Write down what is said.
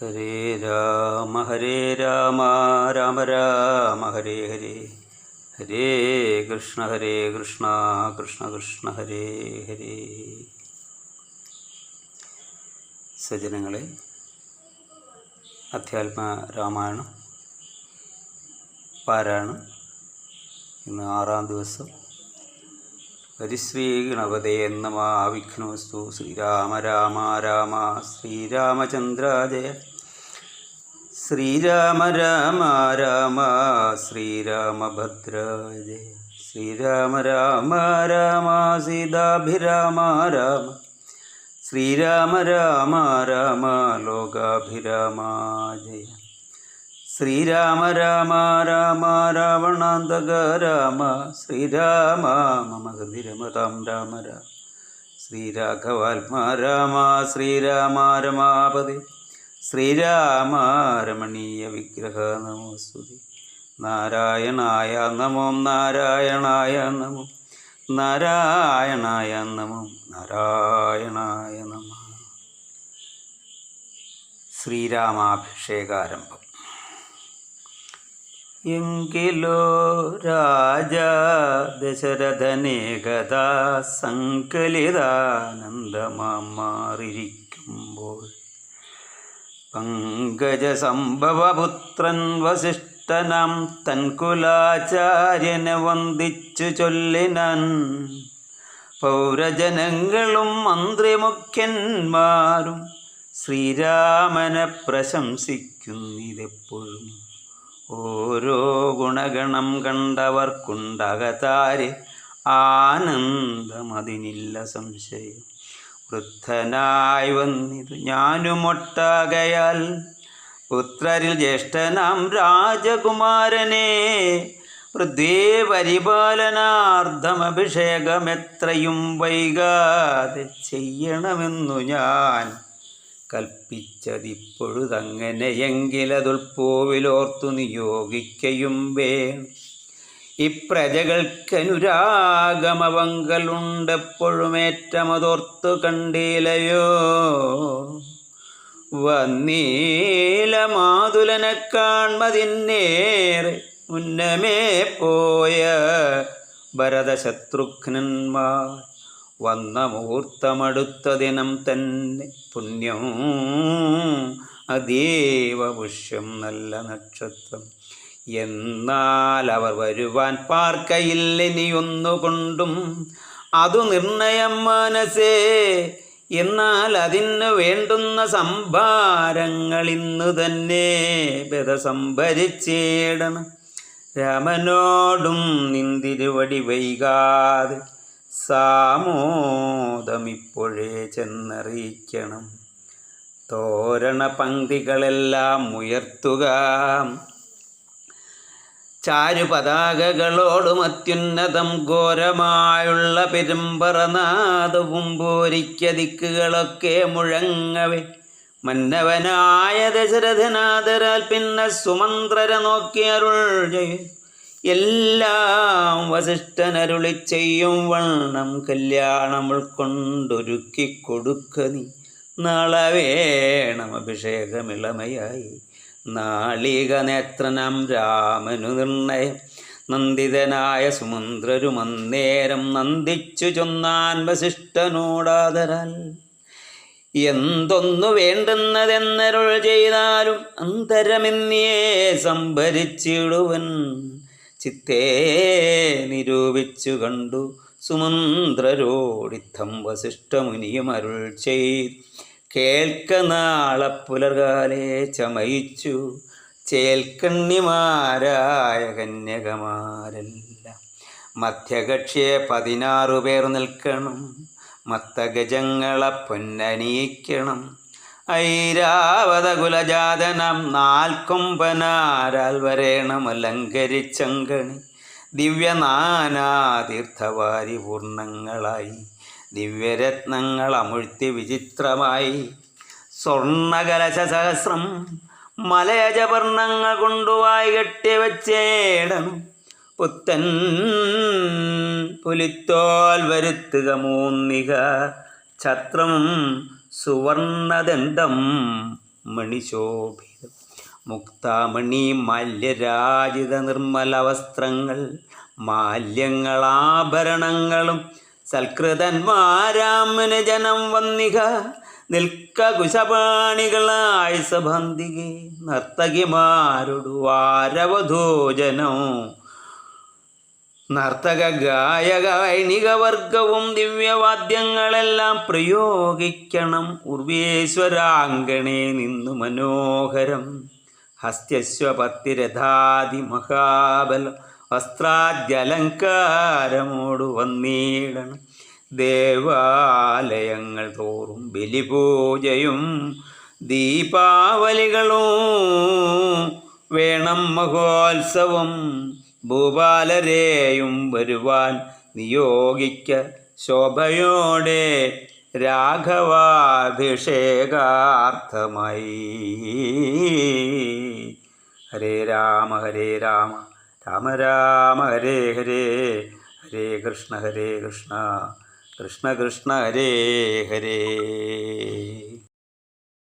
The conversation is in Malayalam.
ഹരേ രാമ ഹരേ രാമ രാമ രാമ ഹരേ ഹരേ. ഹരേ കൃഷ്ണ ഹരേ കൃഷ്ണ കൃഷ്ണ കൃഷ്ണ ഹരേ ഹരേ. സജ്ജനങ്ങളെ അധ്യാത്മ രാമായണം പാരായണം. ഇന്ന് ആറാം ദിവസം ഹരിശ്രീ ഗണപതേ നമ വിഘ്നോസ്തു ശ്രീരാമ രാമ രാമ ശ്രീരാമചന്ദ്ര ജയ. ശ്രീരാമ രാമ രാമ ശ്രീരാമഭദ്ര ശ്രീരാമ രാമ രാമ സീതാഭിരാമ രാമ. ശ്രീരാമ രാമ രാമ ലോകാഭിരാമ ജയ. ശ്രീരാമ രാമ രാമ രാവണാന്തക രാമ ശ്രീരാമ മമ ഗന്ധിരമതാം രാമ രാമ. ശ്രീരാഘവാത്മാ രാമ ശ്രീരാമ രമാപതി. ശ്രീരാമ രമണീയ വിഗ്രഹ നമോസ്തുതി. നാരായണായ നമോ നാരായണായ നമോ നാരായണായ നമോ നാരായണായ നമ. ശ്രീരാമാഭിഷേകാരംഭം. എങ്കിലോ രാജ ദശരഥനെ കഥാ സങ്കലിതാനന്ദമാറിയിരിക്കുമ്പോൾ പങ്കജസംഭവപുത്രൻ വസിഷ്ഠനാം തൻകുലാചാര്യനെ വന്ദിച്ചു ചൊല്ലിനാൻ. പൗരജനങ്ങളും മന്ത്രിമുഖ്യന്മാരും ശ്രീരാമനെ പ്രശംസിക്കുന്നിതെപ്പോഴും. ഓരോ ഗുണഗണം കണ്ടവർക്കുണ്ടകതാര്? ആനന്ദമതിനില്ല സംശയം. വൃദ്ധനായി വന്നിതു ഞാനുമൊട്ടാകയാൽ. പുത്രരിൽ ജ്യേഷ്ഠനാം രാജകുമാരനെ. വൃദ്ധേ പരിപാലനാർദ്ധമഭിഷേകമെത്രയും വൈകാതെ ചെയ്യണമെന്നു ഞാൻ കൽപ്പിച്ചതിപ്പൊഴുതങ്ങനെയെങ്കിലതുൾപ്പോവിലോർത്തു നിയോഗിക്കയും വേണം ഇപ്രജകൾക്കനുരാഗമവങ്കലുണ്ടെപ്പോഴുമേറ്റമതോർത്തു കണ്ടീലയോ? വന്നീല മാതുലനെ കാൺമതിന്നേറെ മുന്നമേ പോയ ഭരതശത്രുഘ്നന്മാർ. വന്ന മുഹൂർത്തമടുത്ത ദിനം തന്നെ പുണ്യം. അതീവ പുഷ്യം നല്ല നക്ഷത്രം. എന്നാൽ അവർ വരുവാൻ പാർക്കയില്ലെനിയൊന്നുകൊണ്ടും അതു നിർണയം മനസ്സേ എന്നാൽ അതിന് വേണ്ടുന്ന സംഭാരങ്ങൾ ഇന്ന് തന്നെ ബത സംഭരിച്ചേടണം രാമനോടും നിന്തിരുവടി വൈകാതെ സാമോദമിപ്പോഴേ ചെന്നറിയിക്കണം. തോരണ പങ്ക്തികളെല്ലാം ഉയർത്തുക. ചാരുപതാകകളോടും അത്യുന്നതം ഘോരമായുള്ള പെരുമ്പറനാദവും പോരിക്കതിക്കുകളൊക്കെ മുഴങ്ങവേ. മന്നവനായ ദശരഥനാഥരാൽ പിന്നെ സുമന്ത്രര നോക്കി അരുൾ ചെയ്യും എല്ലാം വസിഷ്ഠനരുളി ചെയ്യും വണ്ണം കല്യാണം ഉൾക്കൊണ്ടൊരുക്കി കൊടുക്ക നീ. നളവേണം വേണം അഭിഷേകമിളമയായി. നാളിക നേത്രനാം രാമനു നിർണയം. നന്ദിതനായ സുമന്ത്രരും അന്നേരം നന്ദിച്ചു ചൊന്നാൻ വസിഷ്ഠനോടാതരാൽ എന്തൊന്നു വേണ്ടുന്നതെന്നരുൾ ചെയ്താലും അന്തരമെന്നിയേ സംഭരിച്ചിടുവൻ. ചിത്തേ നിരൂപിച്ചു കണ്ടു. സുമന്ത്രരോടിത്തം വസിഷ്ഠമുനിയും അരുൾ ചെയ്ത് കേൾക്ക നാളെ ചമയിച്ചു. ചേൽക്കണ്ണിമാരായ കന്യകമാരെല്ലാം. മധ്യകക്ഷിയെ പതിനാറു പേർ നിൽക്കണം. മത്തഗജങ്ങളെ പൊന്നണിയിക്കണം. ഐരാവത കുലജാതനം നാൽക്കൊമ്പനാരാൽ വരേണം അലങ്കരിച്ചങ്കണി. ദിവ്യനാനാതീർത്ഥവാരി പൂർണങ്ങളായി ദിവ്യരത്നങ്ങൾ അമുഴ്ത്തി വിചിത്രമായി. സ്വർണകലശ സഹസ്രം കൊണ്ടുവായി കെട്ടിവച്ചേടണം പുത്തൻ പുലിത്തോൽ വരുത്തുക മൂന്നിക ഛത്രം സുവർണദണ്ഡം മണിശോഭിതം. മുക്താമണി മല്യരാജിത നിർമ്മല വസ്ത്രങ്ങൾ മാല്യങ്ങളാഭരണങ്ങളും സൽകൃതന്മാരാമന് ജനം വന്നിക നിൽക്ക കുശപാണികളായ സബന്ധികെ നർത്തകിമാരുടെ വാരവധോജനം നർത്തക ഗായക ഐണിക വർഗവും ദിവ്യവാദ്യങ്ങളെല്ലാം പ്രയോഗിക്കണം. ഉർവേശ്വരാങ്കണേ നിന്നു മനോഹരം. ഹസ്ത്യശ്വപത്തിരഥാതി മഹാബല വസ്ത്രാദ്യലങ്കാരമോടു വന്നിടണം. ദേവാലയങ്ങൾ തോറും ബലിപൂജയും ദീപാവലികളും വേണം മഹോത്സവം. ഭൂപാലരെയും വരുവാൻ നിയോഗിക്ക ശോഭയോടെ രാഘവാഭിഷേകാർത്ഥമായി. ഹരേ രാമ ഹരേ രാമ രാമ രാമ ഹരേ ഹരേ ഹരേ കൃഷ്ണ ഹരേ കൃഷ്ണ കൃഷ്ണ കൃഷ്ണ ഹരേ ഹരേ.